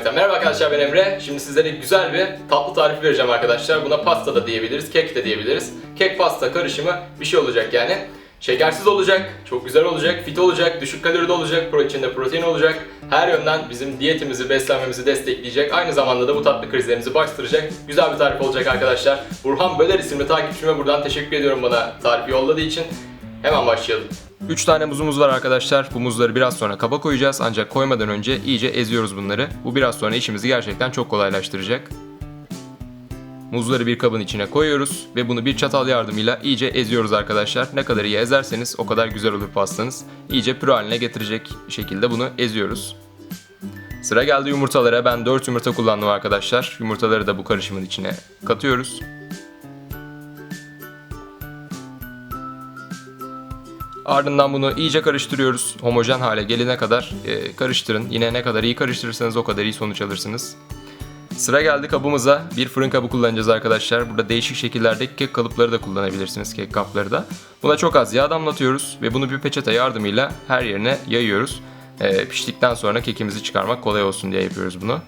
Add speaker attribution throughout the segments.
Speaker 1: vermekten. Merhaba arkadaşlar ben Emre. Şimdi sizlere güzel bir tatlı tarifi vereceğim arkadaşlar. Buna pasta da diyebiliriz, kek de diyebiliriz. Kek pasta karışımı bir şey olacak yani. Şekersiz olacak, çok güzel olacak, fit olacak, düşük kaloride olacak, pro içinde protein olacak. Her yönden bizim diyetimizi, beslenmemizi destekleyecek. Aynı zamanda da bu tatlı krizlerimizi bastıracak. Güzel bir tarif olacak arkadaşlar. Burhan Böler isimli takipçime buradan teşekkür ediyorum bana tarifi yolladığı için. Hemen başlayalım. 3 tane muzumuz var arkadaşlar. Bu muzları biraz sonra kaba koyacağız ancak koymadan önce iyice eziyoruz bunları. Bu biraz sonra işimizi gerçekten çok kolaylaştıracak. Muzları bir kabın içine koyuyoruz ve bunu bir çatal yardımıyla iyice eziyoruz arkadaşlar. Ne kadar iyi ezerseniz o kadar güzel olur pastanız. İyice püre haline getirecek şekilde bunu eziyoruz. Sıra geldi yumurtalara. Ben 4 yumurta kullandım arkadaşlar. Yumurtaları da bu karışımın içine katıyoruz. Ardından bunu iyice karıştırıyoruz. Homojen hale gelene kadar e, karıştırın. Yine ne kadar iyi karıştırırsanız o kadar iyi sonuç alırsınız. Sıra geldi kabımıza. Bir fırın kabı kullanacağız arkadaşlar. Burada değişik şekillerdeki kek kalıpları da kullanabilirsiniz, kek kapları da. Buna çok az yağ damlatıyoruz ve bunu bir peçete yardımıyla her yerine yayıyoruz. E, piştikten sonra kekimizi çıkarmak kolay olsun diye yapıyoruz bunu.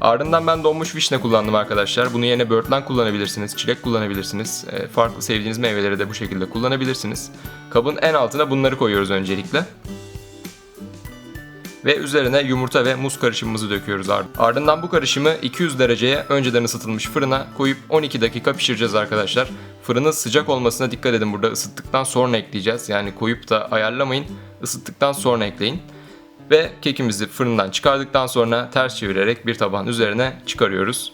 Speaker 1: Ardından ben donmuş vişne kullandım arkadaşlar. Bunu yerine böğürtlen kullanabilirsiniz, çilek kullanabilirsiniz. E, farklı sevdiğiniz meyveleri de bu şekilde kullanabilirsiniz. Kabın en altına bunları koyuyoruz öncelikle. Ve üzerine yumurta ve muz karışımımızı döküyoruz ard- ardından bu karışımı 200 dereceye önceden ısıtılmış fırına koyup 12 dakika pişireceğiz arkadaşlar. Fırının sıcak olmasına dikkat edin burada ısıttıktan sonra ekleyeceğiz. Yani koyup da ayarlamayın. Isıttıktan sonra ekleyin. Ve kekimizi fırından çıkardıktan sonra ters çevirerek bir tabağın üzerine çıkarıyoruz.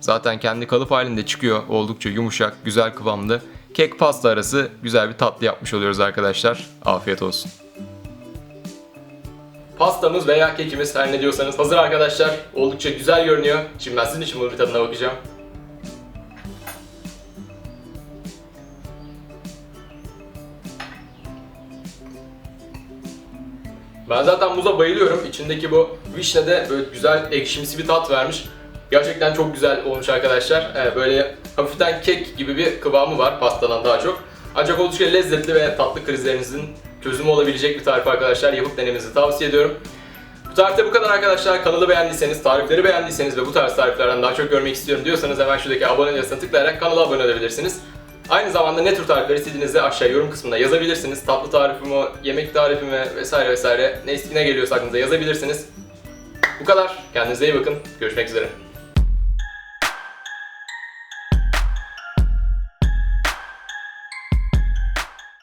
Speaker 1: Zaten kendi kalıp halinde çıkıyor. Oldukça yumuşak, güzel kıvamlı. Kek pasta arası güzel bir tatlı yapmış oluyoruz arkadaşlar. Afiyet olsun. Pastamız veya kekimiz her ne diyorsanız hazır arkadaşlar. Oldukça güzel görünüyor. Şimdi ben sizin için bunun bir tadına bakacağım. Ben zaten muza bayılıyorum. İçindeki bu vişne de böyle güzel ekşimsi bir tat vermiş. Gerçekten çok güzel olmuş arkadaşlar. Ee, böyle hafiften kek gibi bir kıvamı var pastadan daha çok. Ancak oldukça lezzetli ve tatlı krizlerinizin çözümü olabilecek bir tarif arkadaşlar. Yapıp denemenizi tavsiye ediyorum. Bu tarifte bu kadar arkadaşlar. Kanalı beğendiyseniz, tarifleri beğendiyseniz ve bu tarz tariflerden daha çok görmek istiyorum diyorsanız hemen şuradaki abone yazısına tıklayarak kanala abone olabilirsiniz. Aynı zamanda ne tür tarifler istediğinizde aşağı yorum kısmında yazabilirsiniz. Tatlı tarifimi, yemek tarifimi vesaire vesaire ne, ne geliyorsa aklınıza yazabilirsiniz. Bu kadar. Kendinize iyi bakın. Görüşmek üzere.